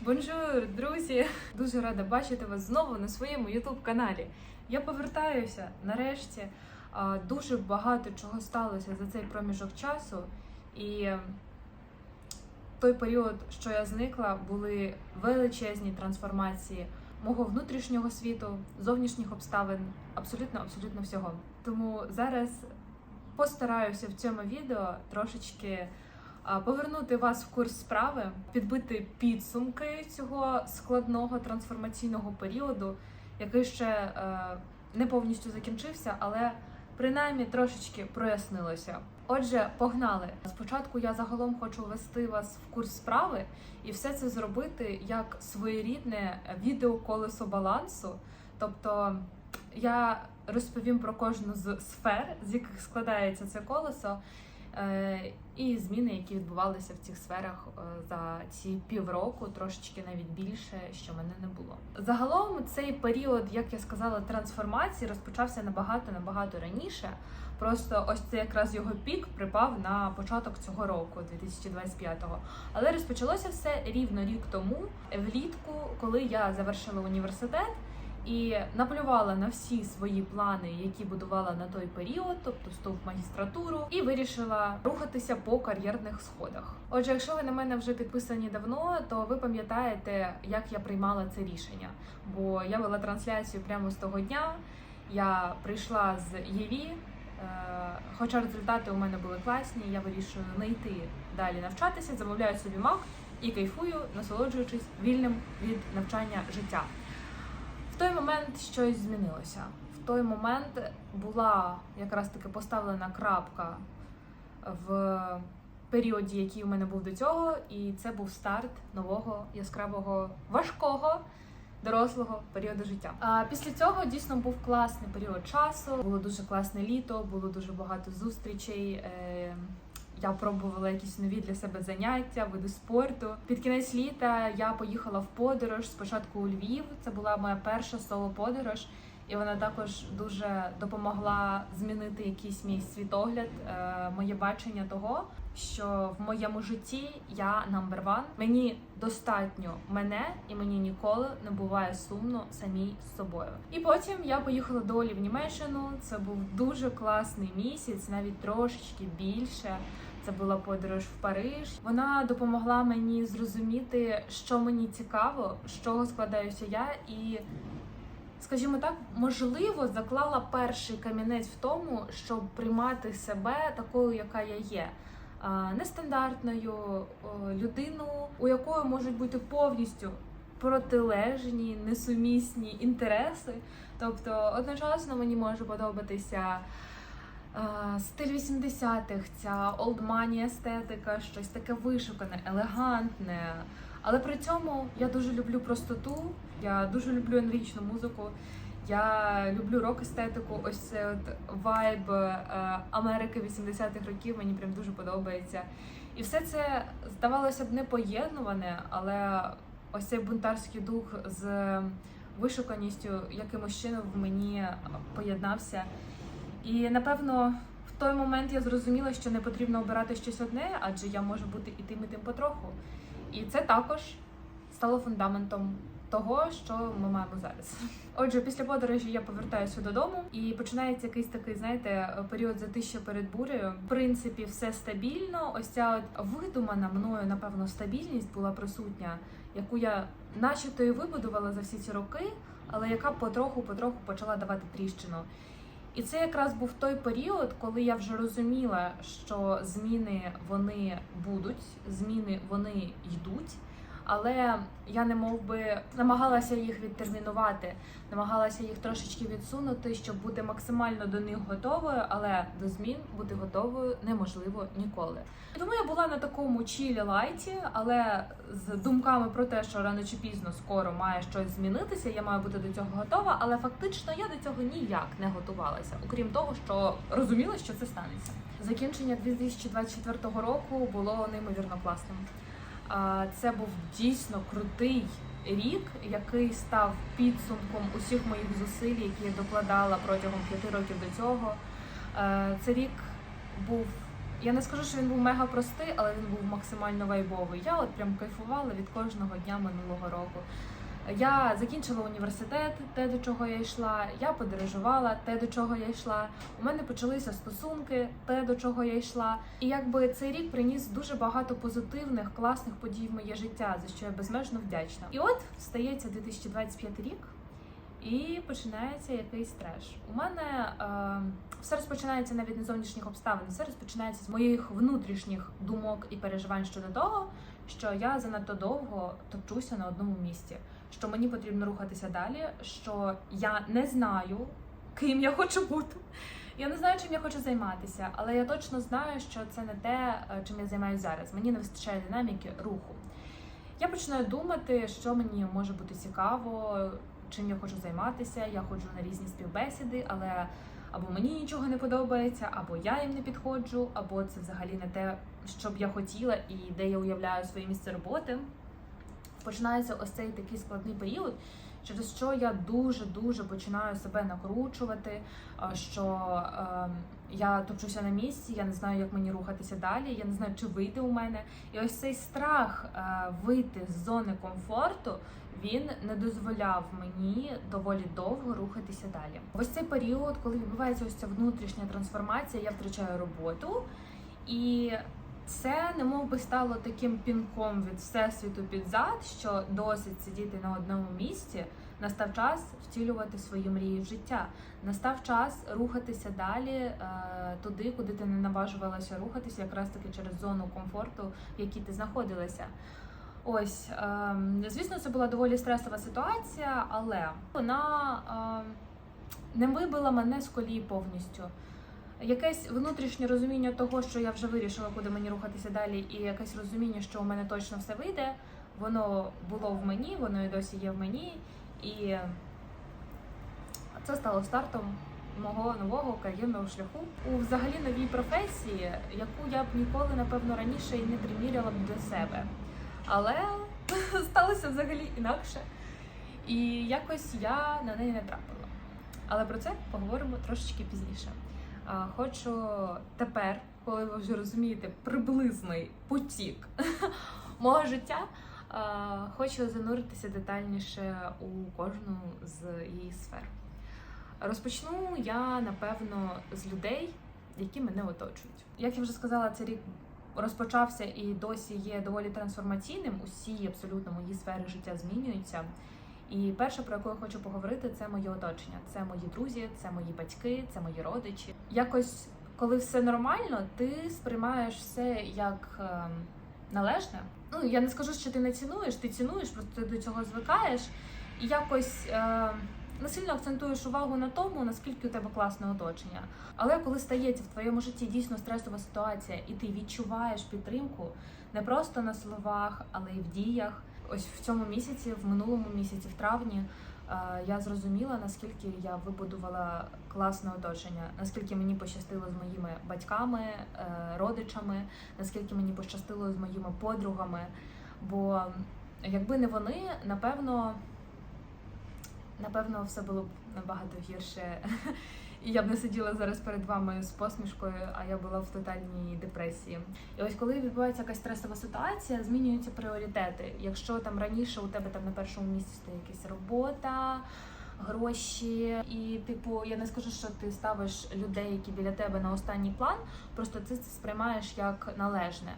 Бонжур, друзі! Дуже рада бачити вас знову на своєму youtube каналі. Я повертаюся нарешті. Дуже багато чого сталося за цей проміжок часу, і той період, що я зникла, були величезні трансформації мого внутрішнього світу, зовнішніх обставин, абсолютно абсолютно всього. Тому зараз постараюся в цьому відео трошечки повернути вас в курс справи, підбити підсумки цього складного трансформаційного періоду, який ще е, не повністю закінчився, але принаймні трошечки прояснилося. Отже, погнали. Спочатку я загалом хочу ввести вас в курс справи і все це зробити як своєрідне відеоколесо балансу. Тобто я розповім про кожну з сфер, з яких складається це колесо, і зміни, які відбувалися в цих сферах е, за ці півроку, трошечки навіть більше, що мене не було. Загалом цей період, як я сказала, трансформації розпочався набагато набагато раніше. Просто ось це якраз його пік припав на початок цього року, 2025-го. Але розпочалося все рівно рік тому, влітку, коли я завершила університет і наплювала на всі свої плани, які будувала на той період, тобто вступ в магістратуру, і вирішила рухатися по кар'єрних сходах. Отже, якщо ви на мене вже підписані давно, то ви пам'ятаєте, як я приймала це рішення. Бо я вела трансляцію прямо з того дня. Я прийшла з ЄВІ, Е, Хоча результати у мене були класні, я вирішую не йти далі навчатися, замовляю собі мак і кайфую, насолоджуючись вільним від навчання життя. Той момент щось змінилося. В той момент була якраз таки поставлена крапка в періоді, який у мене був до цього, і це був старт нового яскравого важкого дорослого періоду життя. А після цього дійсно був класний період часу. Було дуже класне літо, було дуже багато зустрічей. Е, я пробувала якісь нові для себе заняття, види спорту. Під кінець літа я поїхала в подорож спочатку у Львів. Це була моя перша соло-подорож, і вона також дуже допомогла змінити якийсь мій світогляд, е, моє бачення того, що в моєму житті я number one. Мені достатньо мене, і мені ніколи не буває сумно самій з собою. І потім я поїхала до Олі в Німеччину. Це був дуже класний місяць, навіть трошечки більше. Це була подорож в Париж. Вона допомогла мені зрозуміти, що мені цікаво, з чого складаюся я, і, скажімо так, можливо, заклала перший камінець в тому, щоб приймати себе такою, яка я є. А, Нестандартною о, людину, у якої можуть бути повністю протилежні, несумісні інтереси. Тобто, одночасно мені може подобатися е, стиль 80-х, ця money естетика, щось таке вишукане, елегантне. Але при цьому я дуже люблю простоту, я дуже люблю енергічну музику. Я люблю рок-естетику, ось це от вайб е, Америки 80-х років мені прям дуже подобається. І все це здавалося б непоєднуване, але ось цей бунтарський дух з вишуканістю якимось чином в мені поєднався. І напевно в той момент я зрозуміла, що не потрібно обирати щось одне, адже я можу бути і тим, і тим потроху. І це також стало фундаментом того, що ми маємо зараз. Отже, після подорожі я повертаюся додому і починається якийсь такий, знаєте, період затища перед бурею. В принципі, все стабільно. Ось ця от видумана мною, напевно, стабільність була присутня, яку я начебто і вибудувала за всі ці роки, але яка потроху-потроху почала давати тріщину. І це якраз був той період, коли я вже розуміла, що зміни вони будуть, зміни вони йдуть. Але я не мов би намагалася їх відтермінувати, намагалася їх трошечки відсунути, щоб бути максимально до них готовою, але до змін бути готовою неможливо ніколи. Тому я була на такому чілі лайті, але з думками про те, що рано чи пізно скоро має щось змінитися, я маю бути до цього готова. Але фактично я до цього ніяк не готувалася, окрім того, що розуміла, що це станеться. Закінчення 2024 року було неймовірно класним. Це був дійсно крутий рік, який став підсумком усіх моїх зусиль, які я докладала протягом п'яти років до цього. Е, Це рік був Я не скажу, що він був мега простий, але він був максимально вайбовий. Я от прям кайфувала від кожного дня минулого року. Я закінчила університет, те, до чого я йшла. Я подорожувала, те, до чого я йшла. У мене почалися стосунки, те, до чого я йшла. І якби цей рік приніс дуже багато позитивних, класних подій в моє життя, за що я безмежно вдячна. І от стається 2025 рік. І починається якийсь треш. У мене е, все розпочинається навіть не зовнішніх обставин, все розпочинається з моїх внутрішніх думок і переживань щодо того, що я занадто довго топчуся на одному місці, що мені потрібно рухатися далі, що я не знаю, ким я хочу бути. Я не знаю, чим я хочу займатися, але я точно знаю, що це не те, е, чим я займаюся зараз. Мені не вистачає динаміки руху. Я починаю думати, що мені може бути цікаво, чим я хочу займатися. Я ходжу на різні співбесіди, але або мені нічого не подобається, або я їм не підходжу, або це взагалі не те, що б я хотіла, і де я уявляю своє місце роботи. Починається ось цей такий складний період, через що я дуже дуже починаю себе накручувати, що е, я топчуся на місці, я не знаю, як мені рухатися далі, я не знаю, чи вийде у мене. І ось цей страх е, вийти з зони комфорту. Він не дозволяв мені доволі довго рухатися далі. Ось цей період, коли відбувається ось ця внутрішня трансформація, я втрачаю роботу, і це немов би стало таким пінком від всесвіту під зад, що досить сидіти на одному місці. Настав час втілювати свої мрії в життя. Настав час рухатися далі е, туди, куди ти не наважувалася рухатися, якраз таки через зону комфорту, в якій ти знаходилася. Ось, ем, звісно, це була доволі стресова ситуація, але вона ем, не вибила мене з колії повністю. Якесь внутрішнє розуміння того, що я вже вирішила, куди мені рухатися далі, і якесь розуміння, що у мене точно все вийде, воно було в мені, воно і досі є в мені. І це стало стартом мого нового кар'єрного шляху у взагалі новій професії, яку я б ніколи, напевно, раніше і не приміряла б до себе. Але сталося взагалі інакше. І якось я на неї не трапила. Але про це поговоримо трошечки пізніше. Хочу тепер, коли ви вже розумієте приблизний потік мого життя, хочу зануритися детальніше у кожну з її сфер. Розпочну я напевно з людей, які мене оточують. Як я вже сказала, цей рік розпочався і досі є доволі трансформаційним. Усі абсолютно мої сфери життя змінюються. І перше, про яке я хочу поговорити, це моє оточення. Це мої друзі, це мої батьки, це мої родичі. Якось, коли все нормально, ти сприймаєш все як е, належне. Ну я не скажу, що ти не цінуєш, ти цінуєш, просто ти до цього звикаєш і якось. Е, не сильно акцентуєш увагу на тому, наскільки у тебе класне оточення. Але коли стається в твоєму житті дійсно стресова ситуація, і ти відчуваєш підтримку не просто на словах, але й в діях. Ось в цьому місяці, в минулому місяці, в травні, е, я зрозуміла, наскільки я вибудувала класне оточення, наскільки мені пощастило з моїми батьками, е, родичами, наскільки мені пощастило з моїми подругами. Бо якби не вони, напевно. Напевно, все було б набагато гірше. Я б не сиділа зараз перед вами з посмішкою, а я була в тотальній депресії. І ось коли відбувається якась стресова ситуація, змінюються пріоритети. Якщо там раніше у тебе там на першому місці стоїть якась робота, гроші, і типу, я не скажу, що ти ставиш людей, які біля тебе на останній план, просто ти це сприймаєш як належне.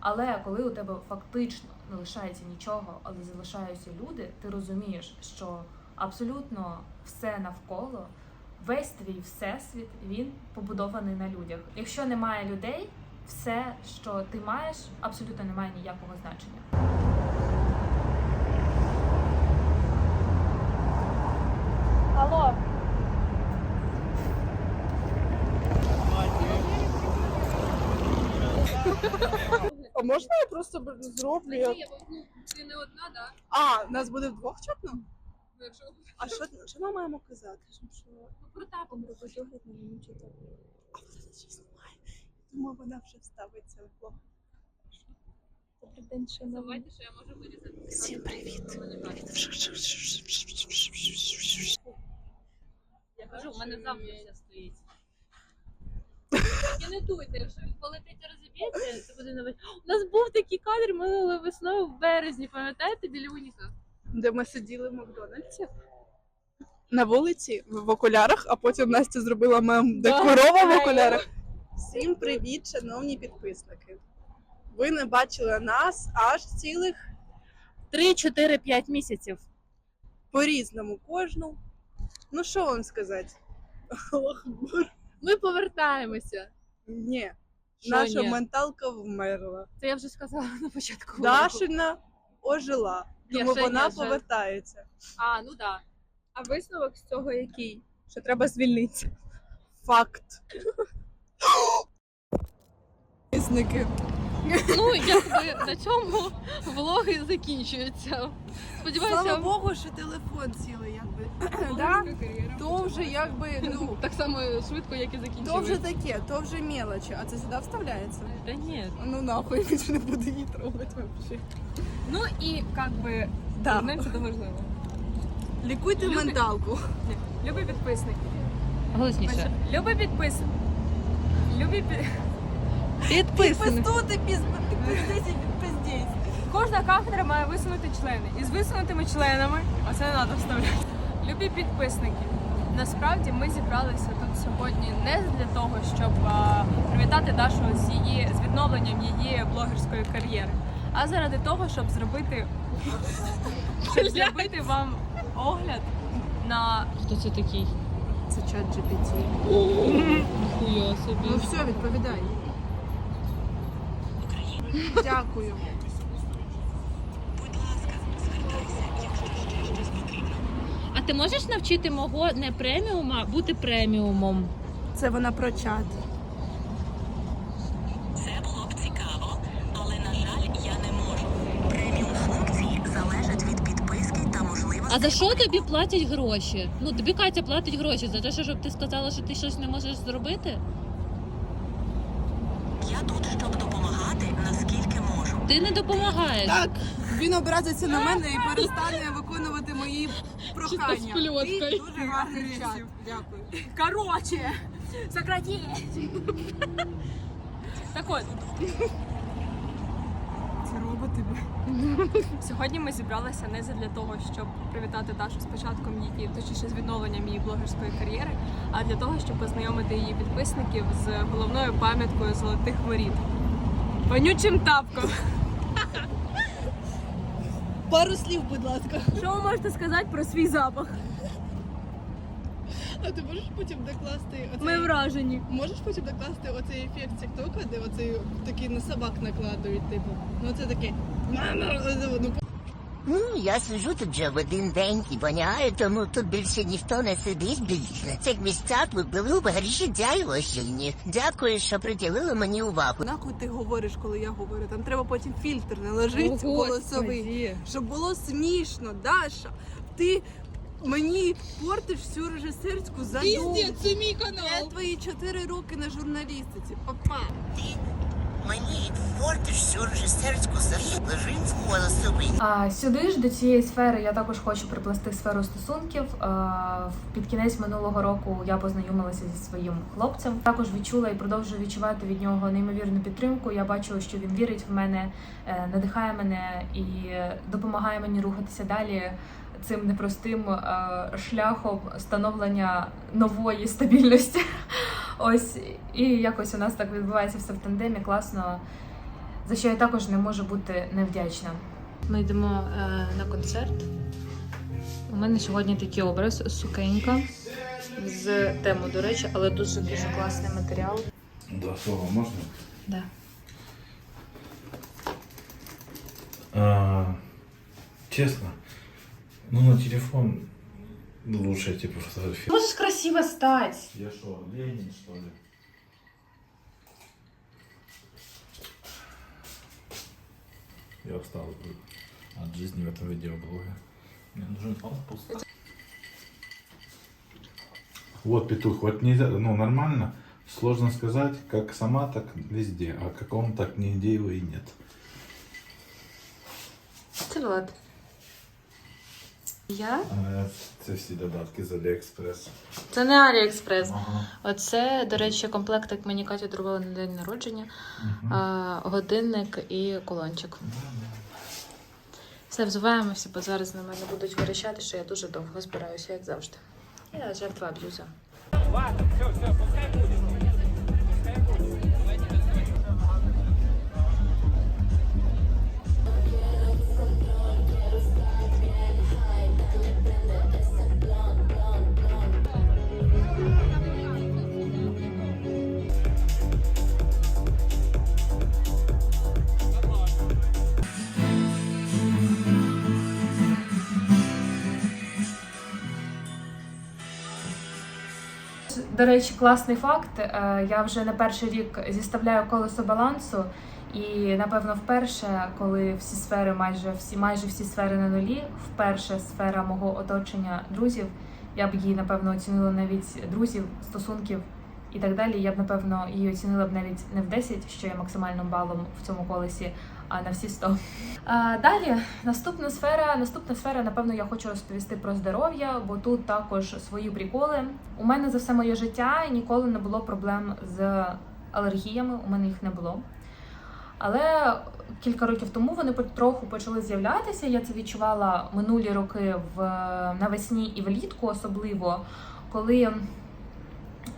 Але коли у тебе фактично не лишається нічого, але залишаються люди, ти розумієш, що абсолютно все навколо, весь твій всесвіт, він побудований на людях. Якщо немає людей, все, що ти маєш, абсолютно не має ніякого значення. Алло, А можна я просто зроблю? Ти не одна, да? А, нас буде вдвох чапно? Ну, Якщо А що, що ми маємо казати? Що, що ну, про тапу робити огляд на мені чи так? А вона це ще знімає. Думаю, вона вже вставиться в блог. Добрий день, шановні. Давайте, що я можу вирізати. Всім привіт. Я кажу, у мене завжди все стоїть. І не дуйте, якщо він полетить здається, це буде новий. У нас був такий кадр минулої весною в березні, пам'ятаєте, біля Уніка? Де ми сиділи в Макдональдсі. На вулиці в окулярах, а потім Настя зробила мем, де Да, корова в окулярах. Всім привіт, шановні підписники. Ви не бачили нас аж цілих 3-4-5 місяців. по-різному кожну. Ну що вам сказати? Ми повертаємося. Ні, Що наша ні? менталка вмерла. Це я вже сказала на початку. Дашина ожила, Ні, тому ще вона ще. повертається. А, ну так. А висновок з цього який? Що треба звільнитися. Факт. Підписники. Ну, якби на цьому влоги закінчуються. Сподіваюся, Слава Богу, що телефон цілий, якби. да? То вже якби, ну, так само швидко, як і то вже таке, то вже мелочі, а це сюди вставляється. Та ні. Ну нахуй, більше не буду її трогати взагалі. Ну і як би Да. вернемося до важливого. Лікуйте менталку. Любі підписники. Голосніше. Любі підписники. Любі пі... Підпиздись і підпиздись. Кожна кафедра має висунути члени. І з висунутими членами, а це не треба вставляти. Любі підписники. Насправді ми зібралися тут сьогодні не для того, щоб а, привітати Дашу з її з відновленням її блогерської кар'єри, а заради того, щоб зробити щоб зробити вам огляд на Хто це такий? Це чат GPT. Собі. Ну все, відповідай. Дякую. А ти можеш навчити мого не преміума бути преміумом? Це вона про чат. Це було б цікаво, але на жаль, я не можу. Преміум функції залежать від підписки та можливостей. А за що тобі платять гроші? Ну тобі Катя платить гроші за те, що щоб ти сказала, що ти щось не можеш зробити? Я тут, щоб допомагати, наскільки можу. Ти не допомагаєш. Так, він образиться на мене і перестане виконувати мої прохання. з. Ти дуже гарний чат. Дякую. короче, сократіть. Так от, Ці роботи. Сьогодні ми зібралися не для того, щоб привітати Дашу з початком її, точніше з відновленням її блогерської кар'єри, а для того, щоб познайомити її підписників з головною пам'яткою золотих воріт. Вонючим тапком. Пару слів, будь ласка. Що ви можете сказати про свій запах? А ти можеш потім докласти оцей... Ми вражені. Можеш потім докласти оцей ефект тіктока, де оцей такий на собак накладують, типу. Ну це таке. Ну, Ну, я сиджу тут вже в один день і воняю, тому тут більше ніхто не сидить. Більше на цих місцях ви були б гріші дякую. Дякую, що приділили мені увагу. Нахуй ти говориш, коли я говорю. Там треба потім фільтр наложити голосовий. Щоб було смішно, Даша. Ти мені портиш всю режисерську задумку. це мій канал. Це твої чотири роки на журналістиці. Папа. Мені всю режисерську зажинську голосовий. А сюди ж до цієї сфери я також хочу приплести сферу стосунків. А, Під кінець минулого року я познайомилася зі своїм хлопцем. Також відчула і продовжую відчувати від нього неймовірну підтримку. Я бачу, що він вірить в мене, е, надихає мене і допомагає мені рухатися далі. Цим непростим е, шляхом становлення нової стабільності. Ось і якось у нас так відбувається все в тандемі, класно, за що я також не можу бути невдячна. Ми йдемо е, на концерт. У мене сьогодні такий образ сукенька з тему, до речі, але дуже дуже класний матеріал. Два слова можно? Да. А, честно, ну на телефон лучше типа фотографировать. Можеш красиво стати. Я что, Ленин что ли? Я устал от жизни в этом видеоблоге. Мне нужен отпуск. Вот петух, вот нельзя, ну нормально, сложно сказать, как сама, так везде, а каком так нигде его и нет. Це Влад. Я? Е, Це всі додатки з Аліекспрес. Це не Аліекспрес. Ага. Оце, до речі, комплект, як мені Катя дарувала на день народження. А, годинник і колончик. Все, взуваємося, бо зараз на мене будуть верещати, що я дуже довго збираюся, як завжди. Я жертва аб'юза. До речі, класний факт. Е, Я вже на перший рік зіставляю колесо балансу, і напевно, вперше, коли всі сфери, майже всі, майже всі сфери на нулі, вперше сфера мого оточення друзів, я б її напевно оцінила навіть друзів, стосунків і так далі. Я б напевно її оцінила б навіть не в 10, що є максимальним балом в цьому колесі, на всі 100. Далі наступна сфера. Наступна сфера, напевно, я хочу розповісти про здоров'я, бо тут також свої приколи. У мене за все моє життя ніколи не було проблем з алергіями. У мене їх не було. Але кілька років тому вони потроху почали з'являтися. Я це відчувала минулі роки в навесні і влітку, особливо коли.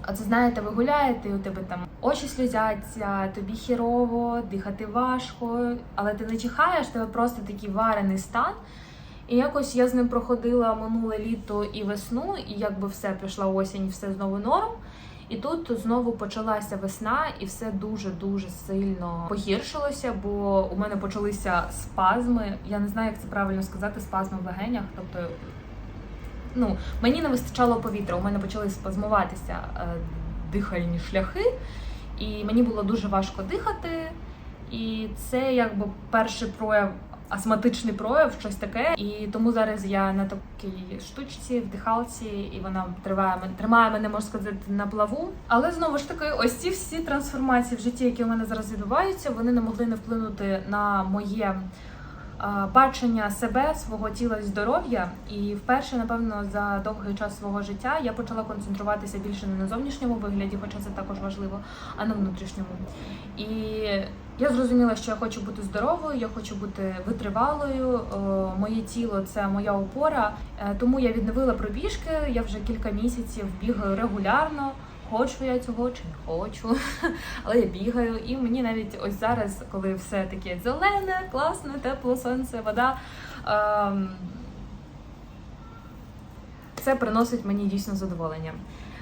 А це знаєте, ви гуляєте, і у тебе там очі сльозяться, тобі хірово, дихати важко, але ти не чихаєш, тебе просто такий варений стан. І якось я з ним проходила минуле літо і весну, і якби все пішла осінь, все знову норм. І тут знову почалася весна, і все дуже дуже сильно погіршилося, бо у мене почалися спазми. Я не знаю, як це правильно сказати, спазми в легенях. Тобто, ну мені не вистачало повітря. У мене почали спазмуватися е, дихальні шляхи, і мені було дуже важко дихати. І це якби перший прояв, астматичний прояв, щось таке. І тому зараз я на такій штучці, вдихалці, і вона триває тримає мене, можна сказати, на плаву. Але знову ж таки, ось ці всі трансформації в житті, які у мене зараз відбуваються, вони не могли не вплинути на моє. А, Бачення себе, свого тіла і здоров'я, і вперше, напевно, за довгий час свого життя я почала концентруватися більше не на зовнішньому вигляді, хоча це також важливо, а на внутрішньому. І я зрозуміла, що я хочу бути здоровою, я хочу бути витривалою. Моє тіло це моя опора. Е, Тому я відновила пробіжки. Я вже кілька місяців бігаю регулярно. Хочу я цього чи не хочу, але я бігаю. І мені навіть ось зараз, коли все таке зелене, класне, тепло, сонце, вода. ем, Це приносить мені дійсно задоволення.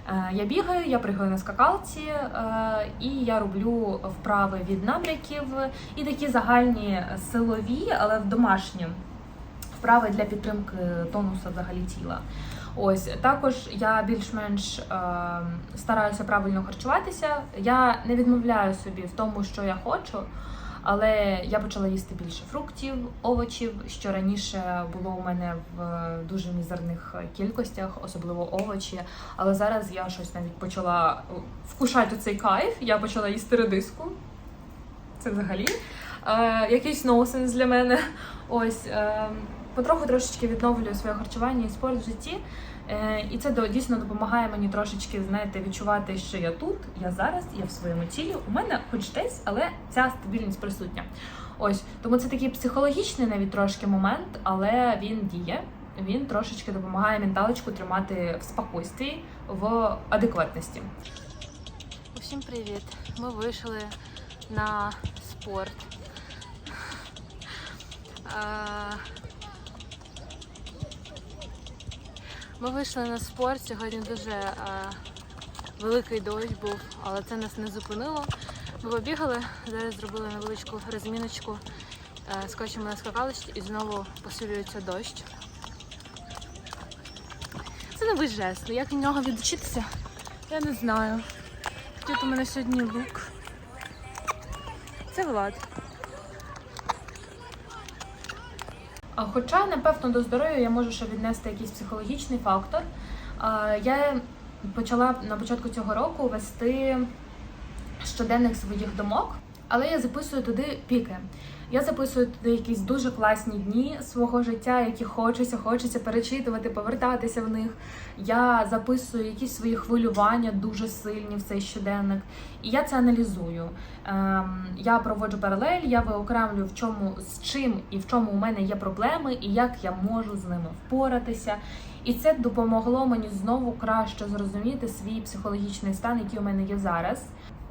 Е, Я бігаю, я пригаю на скакалці, е, і я роблю вправи від набряків і такі загальні силові, але домашні вправи для підтримки тонусу взагалі тіла. Ось також я більш-менш е, стараюся правильно харчуватися. Я не відмовляю собі в тому, що я хочу. Але я почала їсти більше фруктів, овочів, що раніше було у мене в дуже мізерних кількостях, особливо овочі. Але зараз я щось навіть почала вкушати цей кайф. Я почала їсти редиску. Це взагалі е, якийсь носенс для мене. Ось е, потроху трошечки відновлюю своє харчування і спорт в житті. Е, і це дійсно допомагає мені трошечки, знаєте, відчувати, що я тут, я зараз, я в своєму тілі. У мене хоч десь, але ця стабільність присутня. Ось тому це такий психологічний навіть трошки момент, але він діє. Він трошечки допомагає менталочку тримати в спокійстві, в адекватності. Усім привіт! Ми вийшли на спорт. А, Ми вийшли на спорт. Сьогодні дуже а, великий дощ був, але це нас не зупинило. Ми побігали, зараз зробили невеличку розміночку, е, скочимо на скакалище і знову посилюється дощ. Це новий жест. Як від нього відучитися? Я не знаю. Тут у мене сьогодні лук. Це Влад. А Хоча, напевно, до здоров'я я можу ще віднести якийсь психологічний фактор. Я почала на початку цього року вести щоденних своїх думок. Але я записую туди піки. Я записую туди якісь дуже класні дні свого життя, які хочеться, хочеться перечитувати, повертатися в них. Я записую якісь свої хвилювання дуже сильні в цей щоденник, і я це аналізую. Ем, я проводжу паралель, я виокремлюю, в чому з чим і в чому у мене є проблеми, і як я можу з ними впоратися. І це допомогло мені знову краще зрозуміти свій психологічний стан, який у мене є зараз.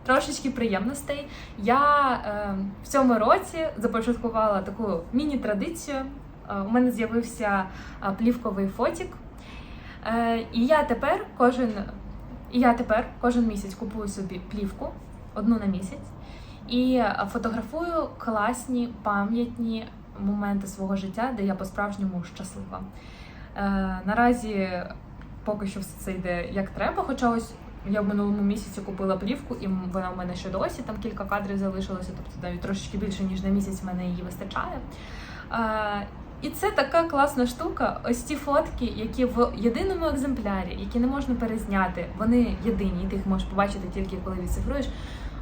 Трошечки приємностей. Я е, в цьому році започаткувала таку міні-традицію. Е, у мене з'явився е, плівковий фотік. Е, і я тепер кожен, і я тепер кожен місяць купую собі плівку одну на місяць і е, фотографую класні пам'ятні моменти свого життя, де я по-справжньому щаслива. Е, наразі поки що все це йде як треба, хоча ось я в минулому місяці купила плівку, і вона в мене ще досі, там кілька кадрів залишилося, тобто навіть трошечки більше, ніж на місяць в мене її вистачає. Е, і це така класна штука. Ось ці фотки, які в єдиному екземплярі, які не можна перезняти, вони єдині, і ти їх можеш побачити тільки коли відцифруєш.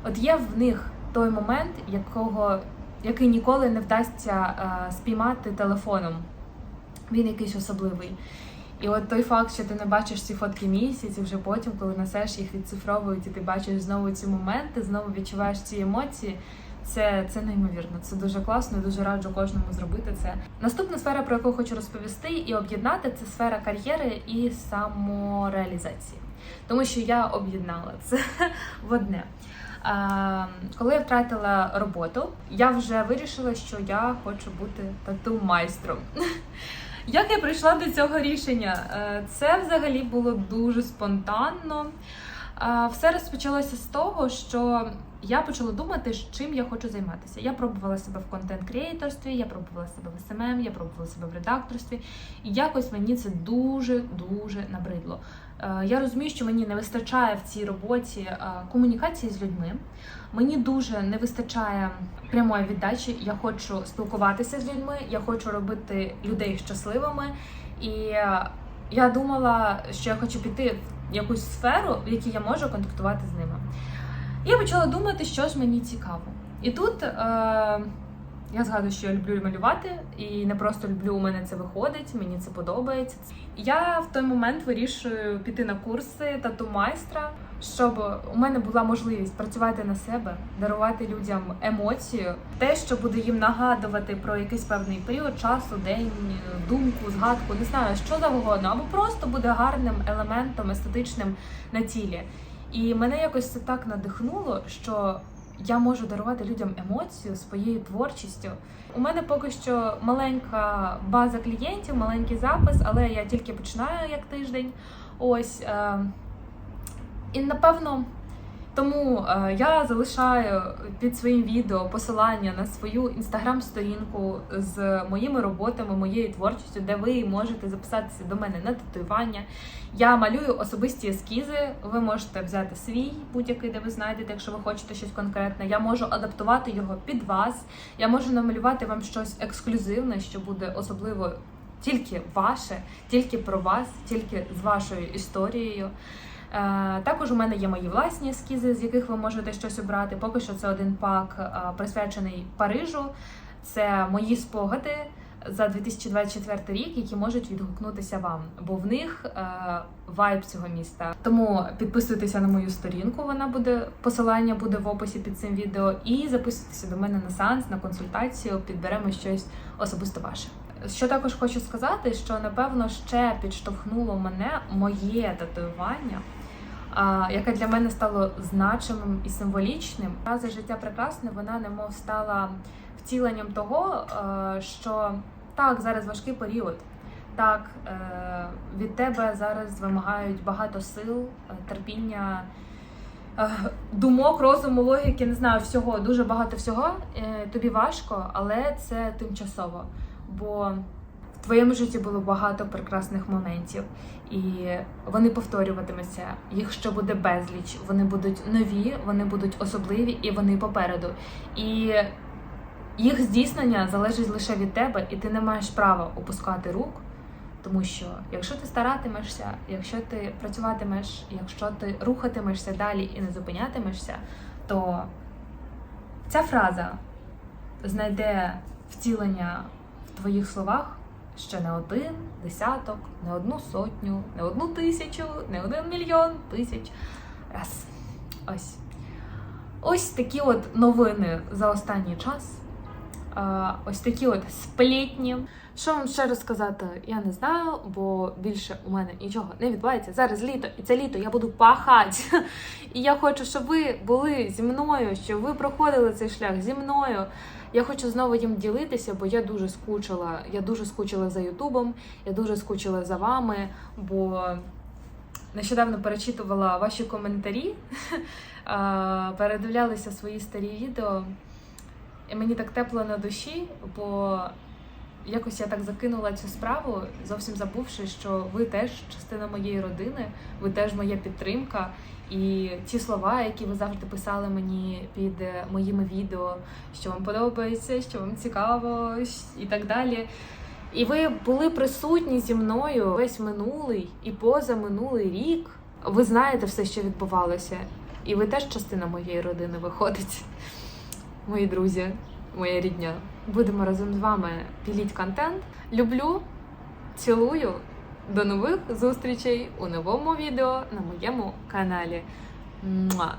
От є в них той момент, якого, який ніколи не вдасться е, спіймати телефоном. Він якийсь особливий. І от той факт, що ти не бачиш ці фотки місяць, вже потім, коли несеш їх відцифровують, і ти бачиш знову ці моменти, знову відчуваєш ці емоції. Це, це неймовірно, це дуже класно, і дуже раджу кожному зробити це. Наступна сфера, про яку хочу розповісти і об'єднати, це сфера кар'єри і самореалізації. Тому що я об'єднала це в одне. Коли я втратила роботу, я вже вирішила, що я хочу бути тату-майстром. Як я прийшла до цього рішення? Е, Це взагалі було дуже спонтанно. Е, Все розпочалося з того, що я почала думати, чим я хочу займатися. Я пробувала себе в контент-крієторстві, я пробувала себе в СММ, я пробувала себе в редакторстві. І якось мені це дуже-дуже набридло. Е, Я розумію, що мені не вистачає в цій роботі комунікації з людьми. Мені дуже не вистачає прямої віддачі. Я хочу спілкуватися з людьми, я хочу робити людей щасливими. І я думала, що я хочу піти в якусь сферу, в якій я можу контактувати з ними. Я почала думати, що ж мені цікаво. І тут е, я згадую, що я люблю малювати, і не просто люблю, у мене це виходить, мені це подобається. Я в той момент вирішую піти на курси тату майстра, щоб у мене була можливість працювати на себе, дарувати людям емоцію, те, що буде їм нагадувати про якийсь певний період часу, день, думку, згадку, не знаю, що завгодно, або просто буде гарним елементом естетичним на тілі. І мене якось це так надихнуло, що я можу дарувати людям емоцію своєю творчістю. У мене поки що маленька база клієнтів, маленький запис, але я тільки починаю як тиждень. Ось. Е, і напевно. Тому е, я залишаю під своїм відео посилання на свою інстаграм-сторінку з моїми роботами, моєю творчістю, де ви можете записатися до мене на татуювання. Я малюю особисті ескізи. Ви можете взяти свій будь-який, де ви знайдете, якщо ви хочете щось конкретне. Я можу адаптувати його під вас. Я можу намалювати вам щось ексклюзивне, що буде особливо тільки ваше, тільки про вас, тільки з вашою історією. Е, Також у мене є мої власні ескізи, з яких ви можете щось обрати. Поки що це один пак е, присвячений Парижу. Це мої спогади за 2024 рік, які можуть відгукнутися вам, бо в них е, вайб цього міста. Тому підписуйтеся на мою сторінку. Вона буде посилання буде в описі під цим відео, і записуйтеся до мене на сеанс, на консультацію. Підберемо щось особисто ваше. Що також хочу сказати, що напевно ще підштовхнуло мене моє татуювання, яке для мене стало значимим і символічним. Фраза життя прекрасне, вона немов стала втіленням того, е, що так, зараз важкий період. Так, е, від тебе зараз вимагають багато сил, е, терпіння, думок, розуму, логіки, не знаю, всього, дуже багато всього. Тобі важко, але це тимчасово. Бо твоєму житті було багато прекрасних моментів, і вони повторюватимуться. Їх ще буде безліч. Вони будуть нові, вони будуть особливі і вони попереду. І їх здійснення залежить лише від тебе, і ти не маєш права опускати рук. Тому що якщо ти старатимешся, якщо ти працюватимеш, якщо ти рухатимешся далі і не зупинятимешся, то Ця фраза знайде втілення в твоїх словах ще не один десяток, не одну сотню, не одну тисячу, не один мільйон тисяч. Раз. Ось. Ось такі от новини за останній час. Ось такі от сплетні. Що вам ще розказати, я не знаю, бо більше у мене нічого не відбувається. Зараз літо, і це літо я буду пахати. І я хочу, щоб ви були зі мною, щоб ви проходили цей шлях зі мною. Я хочу знову їм ділитися, бо я дуже скучила. Я дуже скучила за Ютубом, я дуже скучила за вами, бо нещодавно перечитувала ваші коментарі, передивлялися свої старі відео. І мені так тепло на душі, бо якось я так закинула цю справу, зовсім забувши, що ви теж частина моєї родини, ви теж моя підтримка. І ті слова, які ви завжди писали мені під е, моїми відео, що вам подобається, що вам цікаво, і так далі. І ви були присутні зі мною весь минулий і позаминулий рік. Ви знаєте все, що відбувалося, і ви теж частина моєї родини виходить. Мої друзі, моя рідня. Будемо разом з вами піліть контент. Люблю, цілую. До нових зустрічей у новому відео на моєму каналі. Муа!